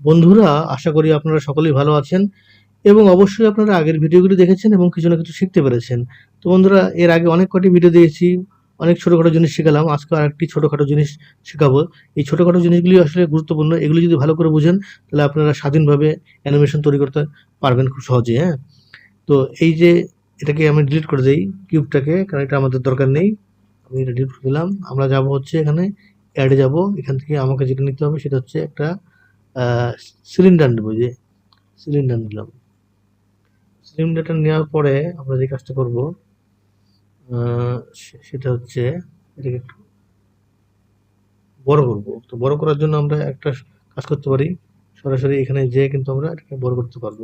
বন্ধুরা, আশা করি আপনারা সকলেই ভালো আছেন এবং অবশ্যই আপনারা আগের ভিডিওগুলি দেখেছেন এবং কিছু না কিছু শিখতে পেরেছেন। তো বন্ধুরা, এর আগে অনেক কটি ভিডিও দিয়েছি, অনেক ছোটোখাটো জিনিস শেখালাম, আজকে আর আরেকটি ছোটোখাটো জিনিস শেখাবো। এই ছোটোখাটো জিনিসগুলি আসলে গুরুত্বপূর্ণ, এগুলি যদি ভালো করে বুঝেন, তাহলে আপনারা স্বাধীনভাবে অ্যানিমেশন তৈরি করতে পারবেন খুব সহজে হ্যাঁ? তো এই যে এটাকে আমি ডিলিট করে দিই কিউবটাকে কারণ এটা আমাদের দরকার নেই। আমি এটা ডিলিট করে দিলাম। আমরা যাব হচ্ছে এখানে অ্যাডে যাব। এখান থেকে আমাকে যেটা নিতে হবে, সেটা হচ্ছে একটা সিলিন্ডার নেব যে সিলিন্ডার নিলাম। সিলিন্ডারটা নেওয়ার পরে আমরা যে কাজটা করব সেটা হচ্ছে এটাকে একটু বড় করব। তো বড় করার জন্য আমরা একটা কাজ করতে পারি। সরাসরি এখানে যেয়ে কিন্তু আমরা এটাকে বড় করতে পারব।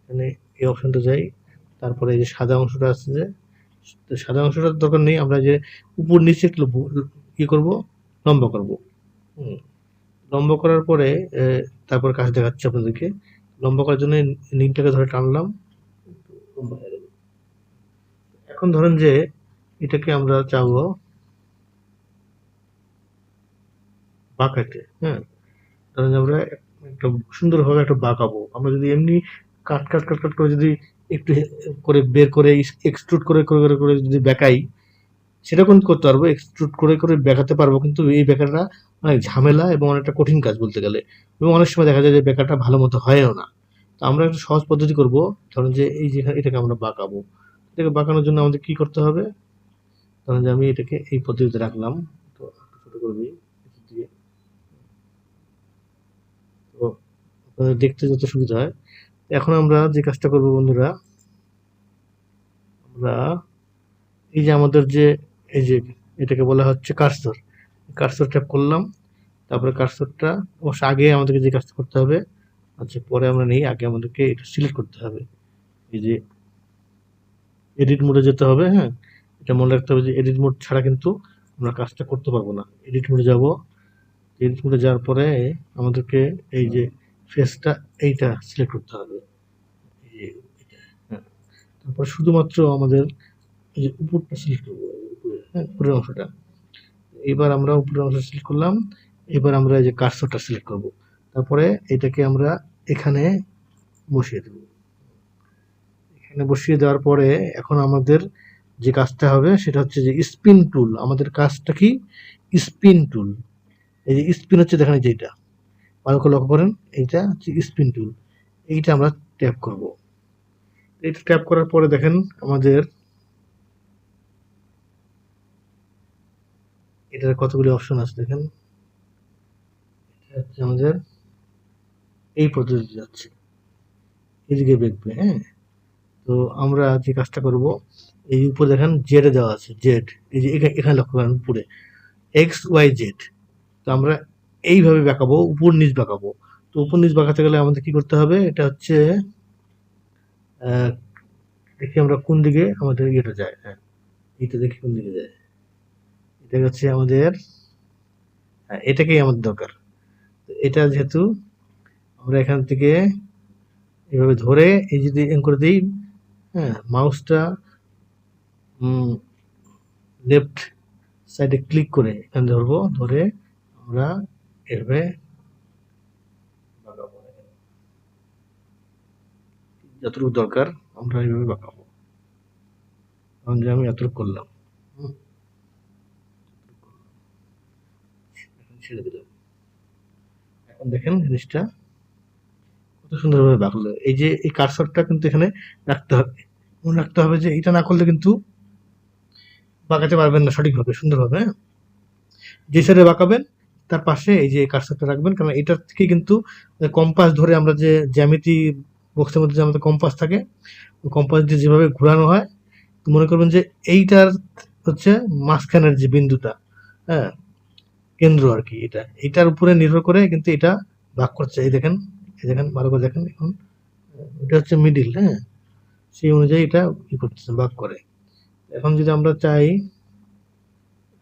এখানে এই অপশনটা যাই, তারপরে এই যে সাদা অংশটা আছে যে সাদা অংশটার দরকার নেই। আমরা যে উপর নিচে একটু কি করব, লম্বা করব। হুম। লম্বা করার পরে তারপর কাজ দেখাচ্ছি আপনাদেরকে। লম্বা করার জন্য লিঙ্কটাকে ধরে টানলাম। এখন ধরেন যে, এটাকে আমরা চাবো বাঁকাতে হ্যাঁ? ধরেন যে আমরা একটা সুন্দরভাবে একটা বাঁকাবো। আমরা যদি এমনি কাট কাট কাট কাট করে যদি একটু করে বের করে, এক্সট্রুড করে করে করে করে যদি বেঁকাই সেটা কিন্তু করতে পারব এক্সট্রুড করে করে বেঁকাতে পারব। কিন্তু এই বেঁকাটা অনেক ঝামেলা এবং অনেকটা কঠিন কাজ বলতে গেলে। এবং অনেক সময় দেখা যায় যে বেঁকাটা ভালো মতো হয়ও না। তো আমরা একটা সহজ পদ্ধতি করব, ধরুন যে এই যে এটাকে আমরা বাঁকাবো। এটাকে বাঁকানোর জন্য আমাদের কি করতে হবে? ধরুন যে আমি এটাকে এই পদ্ধতিতে রাখলাম। তো ছোট দেখতে যত সুবিধা হয়। এখন আমরা যে কাজটা করব বন্ধুরা, আমরা এই যে আমাদের যে এই যে এটাকে বলা হচ্ছে কার্সর কার্সর ট্যাপ করলাম, তারপরে কার্সরটা অবশ্য আগে আমাদেরকে যে কাজটা করতে হবে আচ্ছা পরে আমরা নেই, আগে আমাদেরকে এটা সিলেক্ট করতে হবে। এই যে এডিট মোডে যেতে হবে হ্যাঁ? এটা মনে রাখতে হবে যে এডিট মোড ছাড়া কিন্তু আমরা কাজটা করতে পারব না। এডিট মোডে যাব এডিট মোডে যাওয়ার পরে আমাদেরকে এই যে ফেসটা এইটা সিলেক্ট করতে হবে। হ্যাঁ। তারপর শুধুমাত্র আমাদের এই যে উপরটা সিলেক্ট করব হ্যাঁ উপরের অংশটা। এবার আমরা উপরের অংশ সিলেক্ট করলাম, এবার আমরা এই যে কার্সরটা সিলেক্ট করব। তারপরে এটাকে আমরা এখানে বসিয়ে দেব। এখানে বসিয়ে দেওয়ার পরে এখন আমাদের যে কাজটা হবে, সেটা হচ্ছে যে স্পিন টুল আমাদের কাজটা কি? স্পিন টুল এই যে স্পিন হচ্ছে দেখেন এই যে এইটা। ভালো করে লক্ষ্য করেন, এইটা হচ্ছে স্পিন টুল এইটা আমরা ট্যাপ করব। এটা ট্যাপ করার পরে দেখেন আমাদের এটার কতগুলি অপশন আছে দেখেন? এটা হচ্ছে আমাদের এই পদ্ধতি যাচ্ছে। এদিকে বেঁকবে হ্যাঁ? তো আমরা যে কাজটা করব, এই উপরে দেখেন জেডে দেওয়া আছে জেড এই যে এখা- এখানে লক্ষ্য করেন উপরে। এক্স ওয়াই জেড তো আমরা এইভাবে বাঁকাবো, উপর নিচ বাঁকাবো। তো উপর নিচ বাঁকাতে গেলে আমাদের কি করতে হবে? এটা হচ্ছে দেখি আমরা কোন দিকে আমাদের ইয়েটা যায় হ্যাঁ। এইটা দেখি কোন দিকে যায়। এটা হচ্ছে আমাদের হ্যাঁ এটাকেই আমাদের দরকার। এটা যেহেতু আমরা এখান থেকে এভাবে ধরে এই যদি এম করে দিই হ্যাঁ মাউসটা লেফট সাইডে ক্লিক করে এখানে ধরবো, ধরে আমরা এভাবে যতটুকু দরকার আমরা এইভাবে বাঁকাবো কারণ যে আমি এতটুকু করলাম হুম। এখন ছেড়ে দিলাম এখন দেখেন জিনিসটা কত সুন্দরভাবে বাঁকলো। এই যে এই কারসরটা কিন্তু এখানে রাখতে হবে। মনে রাখতে হবে যে এটা না করলে কিন্তু বাঁকাতে পারবেন না সঠিকভাবে, সুন্দরভাবে হ্যাঁ? যে সাইডে বাঁকাবেন, তার পাশে এই যে কারসরটা রাখবেন, কারণ এটার থেকে কিন্তু কম্পাস ধরে আমরা যে জ্যামিতি বক্সের মধ্যে যে আমাদের কম্পাস থাকে কম্পাস দিয়ে যেভাবে ঘোরানো হয়, মনে করবেন যে এইটার হচ্ছে মাঝখানের যে বিন্দুটা হ্যাঁ? কেন্দ্র আর কি, এটা। এটার উপরে নির্ভর করে কিন্তু এটা ভাগ করছে। এই দেখেন এই দেখেন ভালো করে দেখেন এখন। এটা হচ্ছে মিডিল হ্যাঁ? সেই অনুযায়ী এটা ই করতেছে, ভাগ করে। এখন যদি আমরা চাই,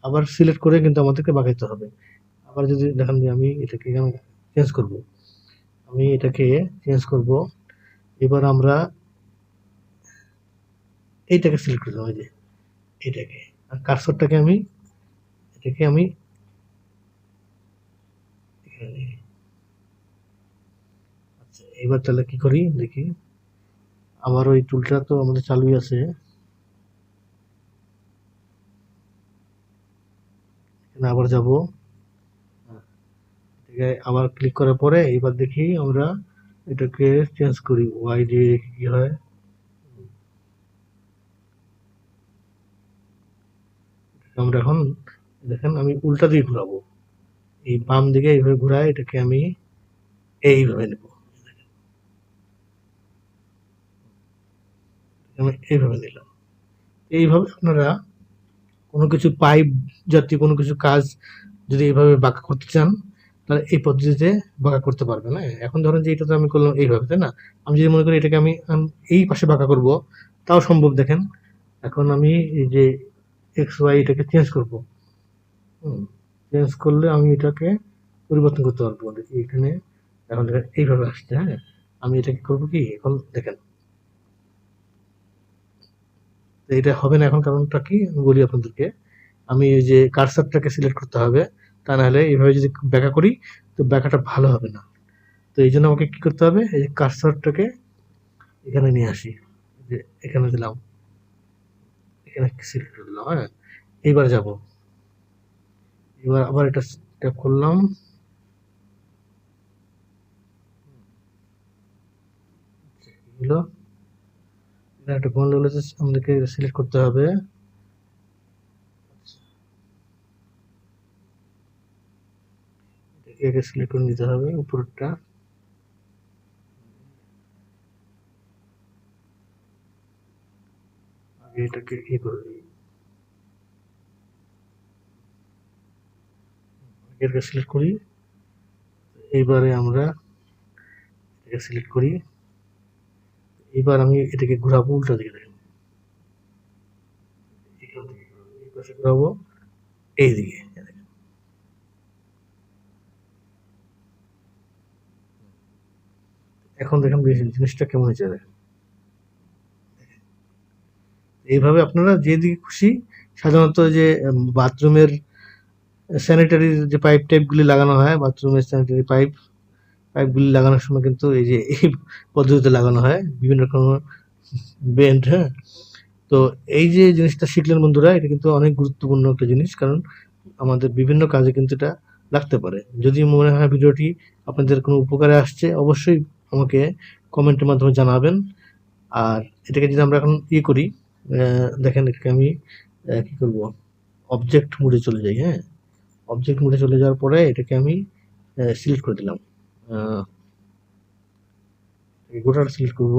আবার সিলেক্ট করে কিন্তু আমাদেরকে বাঁকাইতে হবে। আবার যদি দেখেন যে আমি এটাকে চেঞ্জ করব। আমি এটাকে চেঞ্জ করব। এবার আমরা এইটাকে সিলেক্ট করতে হবে যে এটাকে আর কার্সরটাকে আমি, এটাকে আমি এখানে এবার তাহলে কি করি? দেখি। আবার ওই টুলটা তো আমাদের চালুই আছে। আবার যাব। আবার ক্লিক করার পরে এবার দেখি আমরা এটাকে চেঞ্জ করি। ওয়াই দিয়ে দেখি কি হয়। আমরা এখন, দেখেন আমি উল্টা দিয়ে ঘুরাবো। এই বাম দিকে এইভাবে ঘুরাই এটাকে আমি এইভাবে নেব। এইভাবে নিলাম। এইভাবে আপনারা কোনো কিছু পাইপ জাতীয় কোনো কিছু কাজ যদি এইভাবে বাঁকা করতে চান, তাহলে এই পদ্ধতিতে বাঁকা করতে পারবেন হ্যাঁ? এখন ধরেন যে এটা তো আমি করলাম এইভাবে, তাই না? আমি যদি মনে করি এটাকে আমি এই পাশে বাঁকা করব, তাও সম্ভব, দেখেন। এখন আমি এই যে এক্স ওয়াই এটাকে চেঞ্জ করব। চেঞ্জ করলে আমি এটাকে পরিবর্তন করতে পারব। দেখি এখানে এখন দেখেন এইভাবে আসছে হ্যাঁ? আমি এটাকে করব কি? এখন দেখেন। তো এটা হবে না এখন কারণটা কি? বলি আপনাদেরকে, আমি এই যে কারসারটাকে সিলেক্ট করতে হবে, তা নাহলে এইভাবে যদি ব্যাকা করি, তো ব্যাকাটা ভালো হবে না। তো এই জন্য আমাকে কি করতে হবে? এই যে কারসারটাকে এখানে নিয়ে আসি। যে এখানে দিলাম। এখানে সিলেক্ট করে দিলাম হ্যাঁ? এইবার যাব। এবার আবার এটা ট্যাপ করলাম। হলো এটা একটা গন্ডগোল আছে, আমাদেরকে সিলেক্ট করতে হবে। এটাকে সিলেক্ট করে নিতে হবে উপরটা আগে এটাকে ই করে দিই। এটাকে সিলেক্ট করি। এইবারে আমরা এটাকে সিলেক্ট করি। এবার আমি এটাকে ঘোরাবো, উল্টো দিকে দেখেন ঘোরাবো, এই দিকে এখন দেখেন জিনিসটা কেমন হয়েছে দেখেন এইভাবে আপনারা যেদিকে খুশি, সাধারণত যে বাথরুমের স্যানিটারির যে পাইপ টাইপগুলি লাগানো হয় বাথরুমের স্যানিটারি পাইপ পাইপগুলি লাগানোর সময় কিন্তু এই যে এই পদ্ধতিতে লাগানো হয়, বিভিন্ন রকম বেন্ড হ্যাঁ? তো এই যে জিনিসটা শিখলেন বন্ধুরা, এটা কিন্তু অনেক গুরুত্বপূর্ণ একটা জিনিস, কারণ আমাদের বিভিন্ন কাজে কিন্তু এটা লাগতে পারে। যদি মনে হয় ভিডিওটি আপনাদের কোনো উপকারে আসছে, অবশ্যই আমাকে কমেন্টের মাধ্যমে জানাবেন। আর এটাকে যদি আমরা এখন ইয়ে করি দেখেন এটাকে আমি কী করব? অবজেক্ট মুডে চলে যাই হ্যাঁ? অবজেক্ট মোডে চলে যাওয়ার পরে এটাকে আমি সিলেক্ট করে দিলাম। গোটাটা সিলেক্ট করব।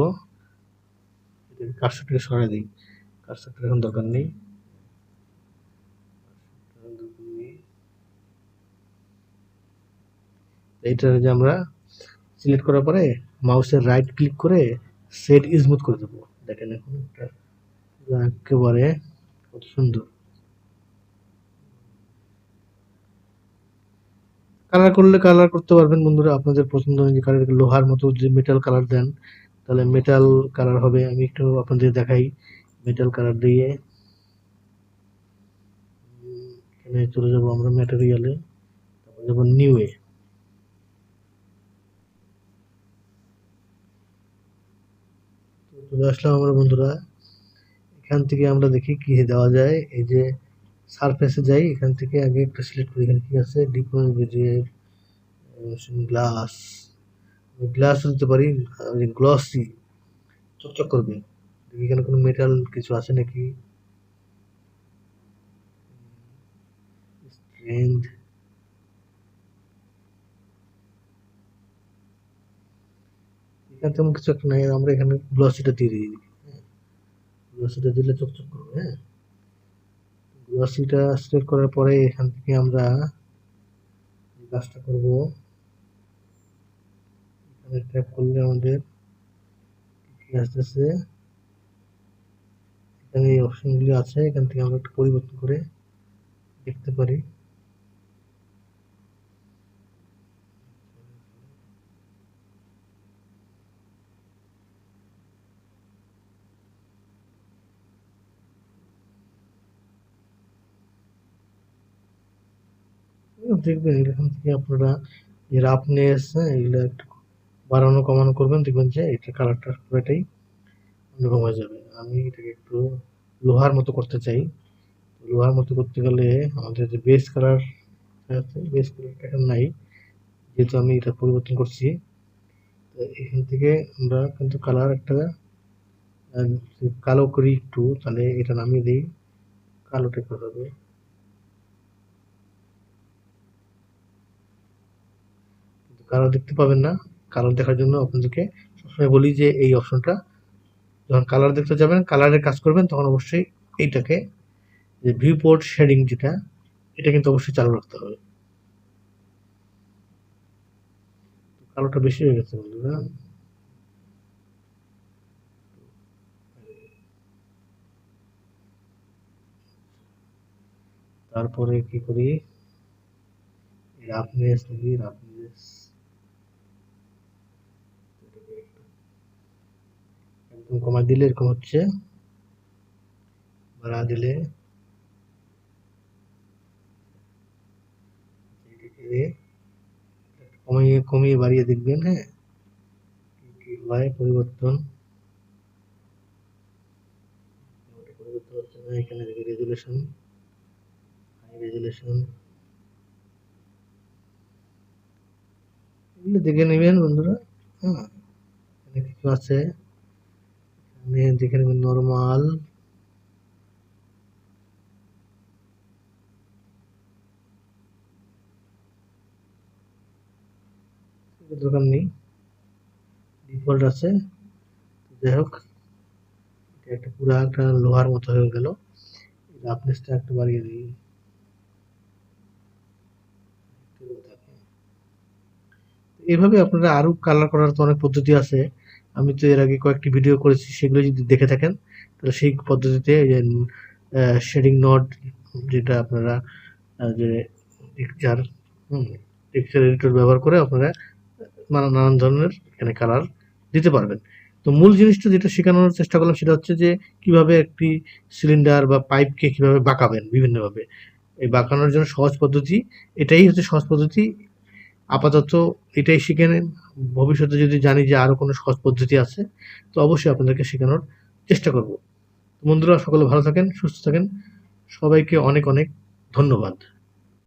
কার্সরটাকে সরাই দিই। কার্সরটা এখন দরকার নেই। এইটা যে আমরা সিলেক্ট করার পরে মাউসের রাইট ক্লিক করে সেট স্মুথ করে দেবো। দেখেন এখন একেবারে কত সুন্দর। কালার করলে কালার করতে পারবেন বন্ধুরা। আপনাদের পছন্দ অনুযায়ী কালার লোহার মতো যদি মেটাল কালার দেন, তাহলে মেটাল কালার হবে। আমি একটু আপনাদের দেখাই মেটাল কালার দিয়ে। এখানে চলে যাব আমরা ম্যাটেরিয়ালে তারপর যাব নিউয়ে চলে আসলাম আমরা বন্ধুরা। এখান থেকে আমরা দেখি কি দেওয়া যায়। এই যে সারফেসে যাই, এখান থেকে আগে একটা সিলেক্ট করি। এখানে কি আছে? ডিপোজ ভিডিও গ্লাস গ্লাস দিতে পারি গ্লসি চকচক করবে। এখানে কোনো মেটাল কিছু আছে নাকি? স্ট্রেংথ এখানে তেমন কিছু একটা নাই, আমরা এখানে গ্লসিটা দিয়ে দিই। গ্লসিটা দিলে চকচক করবে হ্যাঁ। গ্লসিটা সিলেক্ট করার পরে এখান থেকে আমরা কাজটা করব, এখানে ট্যাপ করলে আমাদের আসতেছে, এখানে এই অপশনগুলি আছে, এখান থেকে আমরা একটু পরিবর্তন করে দেখতে পারি। দেখবেন এখান থেকে আপনারা যে রাফনেস হ্যাঁ এগুলো একটু বাড়ানো, কমানো করবেন, দেখবেন যে এটা কালারটা পুরোটাই অন্যরকম হয়ে যাবে। আমি এটাকে একটু লোহার মতো করতে চাই। লোহার মতো করতে গেলে আমাদের যে বেস কালার আছে বেস কালারটা এখন নাই। যেহেতু আমি এটা পরিবর্তন করছি, তো এখান থেকে আমরা কিন্তু কালার একটা কালো করি একটু, তাহলে এটা নামিয়ে দিই। কালোটা হবে। কালার দেখতে পাবেন না কালার দেখার জন্য আপনাদেরকে সবসময় বলি যে এই অপশনটা যখন কালার দেখতে যাবেন কালারের কাজ করবেন, তখন অবশ্যই এইটাকে, যে ভিউ পোর্ট শেডিং যেটা, এটা কিন্তু অবশ্যই চালু রাখতে হবে। কালোটা বেশি হয়ে গেছে বন্ধুরা। তারপরে কি করি? রাফনেস দেখি রাফনেস কমা দিলে এরকম হচ্ছে। বাড়া দিলে কমিয়ে কমিয়ে বাড়িয়ে দেখবেন হ্যাঁ? পরিবর্তন। হচ্ছে না, এখানে রেজুলেশন হাই রেজুলেশন এগুলো দেখে নেবেন বন্ধুরা হ্যাঁ? এখানে কিছু আছে। নর্মাল দোকান নেই। ডিফল্ট আছে। যাই হোক একটা পুরো একটা লোহার মতো হয়ে গেল। রাফনেসটা একটু বাড়িয়ে দিই এইভাবে আপনারা আরও কালার করার তো অনেক পদ্ধতি আছে। আমি তো এর আগে কয়েকটি ভিডিও করেছি, সেগুলো যদি দেখে থাকেন, তাহলে সেই পদ্ধতিতে শেডিং নট যেটা আপনারা যে টেক্সচার টেক্সচার এডিটর ব্যবহার করে আপনারা মানে নানান ধরনের এখানে কালার দিতে পারবেন। তো মূল জিনিসটা যেটা শেখানোর চেষ্টা করলাম সেটা হচ্ছে যে, কীভাবে একটি সিলিন্ডার বা পাইপকে কীভাবে বাঁকাবেন, বিভিন্নভাবে। এই বাঁকানোর জন্য সহজ পদ্ধতি, এটাই হচ্ছে সহজ পদ্ধতি আপাতত এটাই শিখে নেন। ভবিষ্যতে যদি জানি যে আরও কোনো সহজ পদ্ধতি আছে, তো অবশ্যই আপনাদেরকে শেখানোর চেষ্টা করব। বন্ধুরা, সকলে ভালো থাকেন, সুস্থ থাকেন। সবাইকে অনেক অনেক ধন্যবাদ।